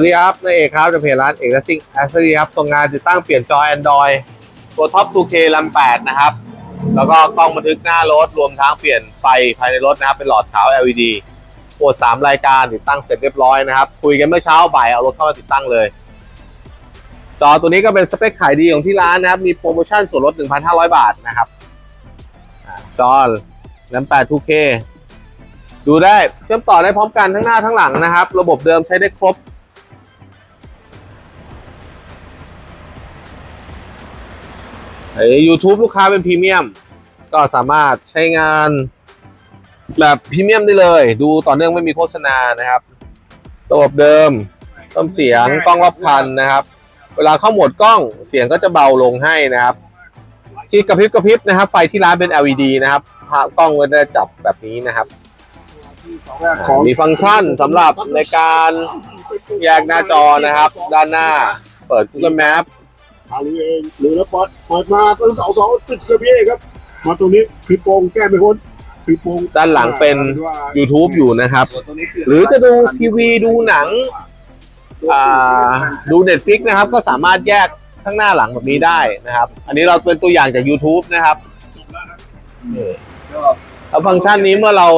วัสดีครับนายเอกครับจากเพจร้านเอกซิ่งแอสเซอรี่ครับส่งงานติดตั้งเปลี่ยนจอ Android ตัวท็อป 2K ลำ8นะครับ แล้วก็กล้องบันทึกหน้ารถ รวมทั้งเปลี่ยนไฟภายในรถนะครับ เป็นหลอดขาว LED ปวด3รายการติดตั้งเสร็จเรียบร้อยนะครับ คุยกันเมื่อเช้าบ่ายเอารถเข้ามาติดตั้งเลย จอตัวนี้ก็เป็นสเปคขายดีของที่ร้านนะครับ มีโปรโมชั่นส่วนลด 1,500 บาทนะครับจอลำ8 2K ดูได้เชื่อมต่อได้พร้อมกันทั้งหน้าทั้งหลังนะครับ ระบบเดิมใช้ได้ครบ ไอ้ YouTube ลูกค้าเป็นพรีเมียม ก็สามารถใช้งานแบบพรีเมียมได้เลย ดูต่อเนื่องไม่มีโฆษณานะครับ ระบบเดิมต้มเสียงกล้องรอบคันนะครับ เวลาเข้าโหมดกล้องเสียงก็จะเบาลงให้นะครับที่กระพริบกระพริบนะครับ ไฟที่ร้านเป็น LED นะครับภาพกล้องก็จะจับแบบนี้นะครับมีฟังก์ชันสำหรับในการแยกหน้าจอนะครับ ด้านหน้า เปิด Google Map ทางนี้เองหรือแล้วเปิดเปิดมาตั้งเสาสองติดกระเบี้ยครับมาตรงนี้คือโปงแก้ไม่พ้นคือโปงด้านหลังเป็น YouTube อยู่นะครับส่วนตรงนี้คือหรือจะดูทีวีดูหนังอ่าดู Netflix นะครับ ก็สามารถแยกข้างหน้าหลังแบบนี้ได้นะครับ อันนี้เราเป็นตัวอย่างจาก YouTube นะครับแล้วฟังก์ชันนี้เมื่อเรา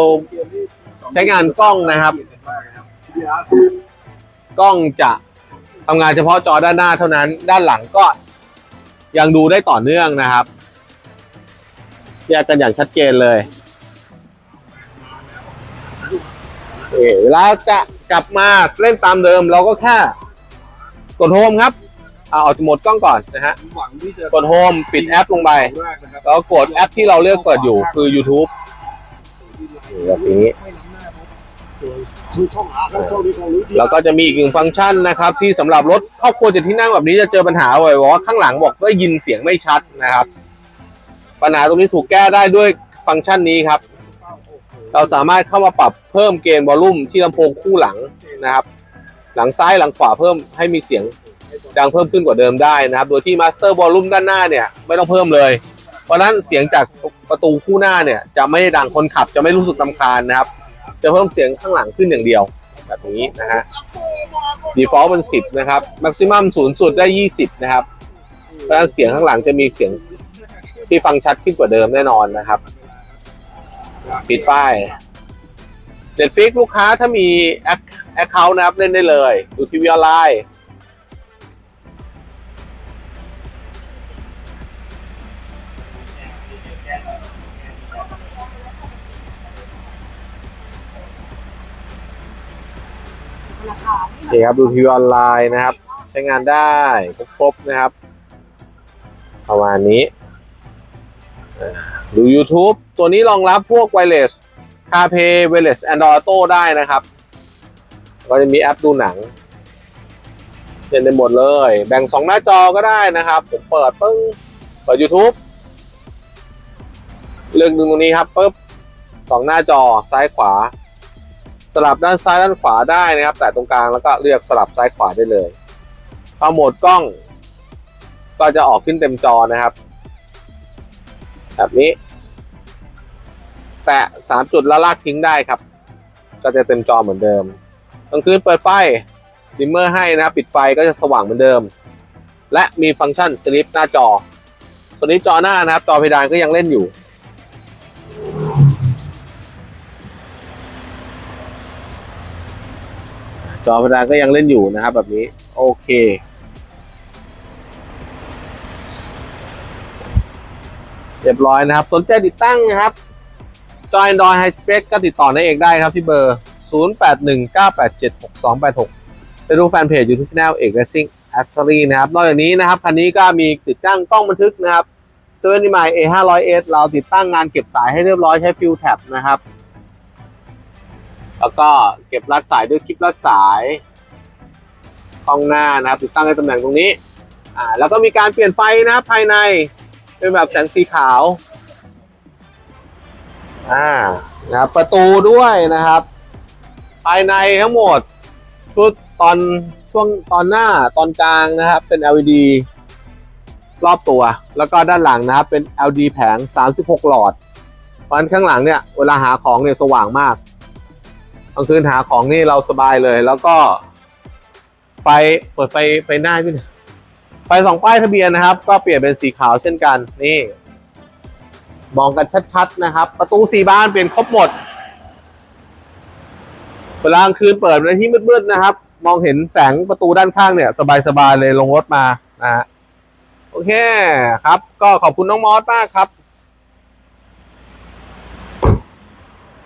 ใช้งานกล้องนะครับกล้องจะทำงานเฉพาะจอด้านหน้าเท่านั้น ด้านหลังก็ ยังดูได้ต่อเนื่องนะครับ แยกกันอย่างชัดเจนเลยเออเวลาจะกลับมาเล่นตามเดิมเราก็แค่กดโฮมครับเอาออกจากโหมดกล้องก่อนนะฮะหวังที่จะกดโฮมปิดแอปลงไปแล้วกดแอปที่เราเลือกเปิดอยู่คือ YouTube แบบนี้ คือช่องหาครับช่องนี้ของรู้ดีแล้วก็จะมีอีกหนึ่งฟังก์ชันนะครับ ที่สำหรับรถครอบครัวเจ็ดที่นั่งแบบนี้จะเจอปัญหาบ่อยว่าข้างหลังบอกได้ยินเสียงไม่ชัดนะครับ ปัญหาตรงนี้ถูกแก้ได้ด้วยฟังก์ชันนี้ครับ เราสามารถเข้ามาปรับเพิ่มเกณฑ์วอลลุ่มที่ลำโพงคู่หลังนะครับ หลังซ้ายหลังขวาเพิ่มให้มีเสียงดังเพิ่มขึ้นกว่าเดิมได้นะครับ โดยที่มาสเตอร์วอลลุ่มด้านหน้าเนี่ยไม่ต้องเพิ่มเลย เพราะนั้นเสียงจากประตูคู่หน้าเนี่ยจะไม่ด้ดังคนขับจะไม่รู้สึกตำคาญนะครับ จะเพิ่มเสียงข้างหลังขึ้นอย่างเดียว แบบนี้นะฮะ default มัน 10 นะครับ maximum สูงสุดได้ 20 นะครับ เพราะฉะนั้นเสียงข้างหลังจะมีเสียงที่ฟังชัดขึ้นกว่าเดิมแน่นอนนะครับ ปิดป้าย Netflix ลูกค้าถ้ามีแอคแอคเคาท์นะครับ เล่นได้เลย ดูทีวีออนไลน์ นี่ครับดูทีวีออนไลน์นะครับ ใช้งานได้ครบๆนะครับประมาณนี้ดู YouTube ตัวนี้รองรับพวก Wireless CarPlay Wireless Android Auto ได้นะครับ ก็จะมีแอปดูหนังเล่นได้หมดเลย แบ่งสองหน้าจอก็ได้นะครับ ผมเปิดปึ้ง เปิด YouTube เลือกดึงตรงนี้ครับปุ๊บสองหน้าจอซ้ายขวา สลับด้านซ้ายด้านขวาได้นะครับ แต่ตรงกลางแล้วก็เลือกสลับซ้ายขวาได้เลยเข้าโหมดกล้อง ก็จะออกขึ้นเต็มจอนะครับ แบบนี้ แตะสามจุดแล้วลากทิ้งได้ครับ ก็จะเต็มจอเหมือนเดิมกลางคืนเปิดไฟดิมเมอร์ให้นะครับปิดไฟก็จะสว่างเหมือนเดิม และมีฟังก์ชันสลิปหน้าจอสลิปจอหน้านะครับ จอเพดานก็ยังเล่นอยู่ จอพดานก็ยังเล่นอยู่นะครับ แบบนี้ โอเค เรียบร้อยนะครับ สนใจติดตั้งนะครับจอย Android High Spec ก็ติดต่อได้เองได้ครับที่เบอร์ 0819876286 ไปดูแฟนเพจ YouTube Channel เอก Racing Accessory นะครับ นอกจากนี้นะครับ คันนี้ก็มีติดตั้งกล้องบันทึกนะครับ s u n i m a A500S เราติดตั้งงานเก็บสายให้เรียบร้อยใช้ฟิลแท็บนะครับ แล้วก็เก็บรัดสายด้วยคลิปรัดสายกล้องหน้านะครับ ติดตั้งในตำแหน่งตรงนี้อ่าแล้วก็มีการเปลี่ยนไฟนะครับภายในเป็นแบบแสงสีขาวอ่านะครับประตูด้วยนะครับ ภายในทั้งหมดชุดตอนช่วงตอนหน้าตอนกลางนะครับ เป็น LED รอบตัว แล้วก็ด้านหลังนะครับเป็น LED แผง 36 หลอดเพราะฉะนั้นข้างหลังเนี่ย เวลาหาของเนี่ยสว่างมาก กลางคืนหาของนี่เราสบายเลย แล้วก็ไฟเปิดไฟไฟหน้าพี่หน่อยไฟสองป้ายทะเบียนนะครับ ก็เปลี่ยนเป็นสีขาวเช่นกัน นี่ มองกันชัดๆนะครับ ประตูสี่บานเปลี่ยนครบหมดเวลากลางคืนเปิดในที่มืดๆนะครับ มองเห็นแสงประตูด้านข้างเนี่ย สบายๆเลยลงรถมานะฮะโอเคครับ ก็ขอบคุณน้องมอสมากครับ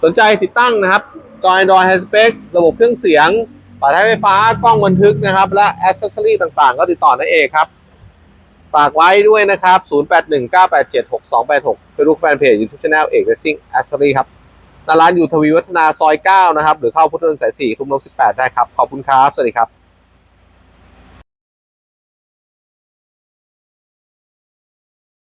สนใจติดตั้งนะครับ จอยดอยไฮสเปกระบบเครื่องเสียงฝาท้ายไฟฟ้ากล้องบันทึกนะครับ และอ c เซสซอรีต่างๆ ก็ติดต่อได้เองครับ ฝากไว้ด้วยนะครับ 0819876286 Facebook Fanpage YouTube Channel เอก Racing Accessory ครับนาร้านอยู่ทวีวัฒนาซอย 9 นะครับ หรือเข้าพุทธนนท์สาย 4 ทุ่มลม18 ได้ครับ ขอบคุณครับ สวัสดีครับ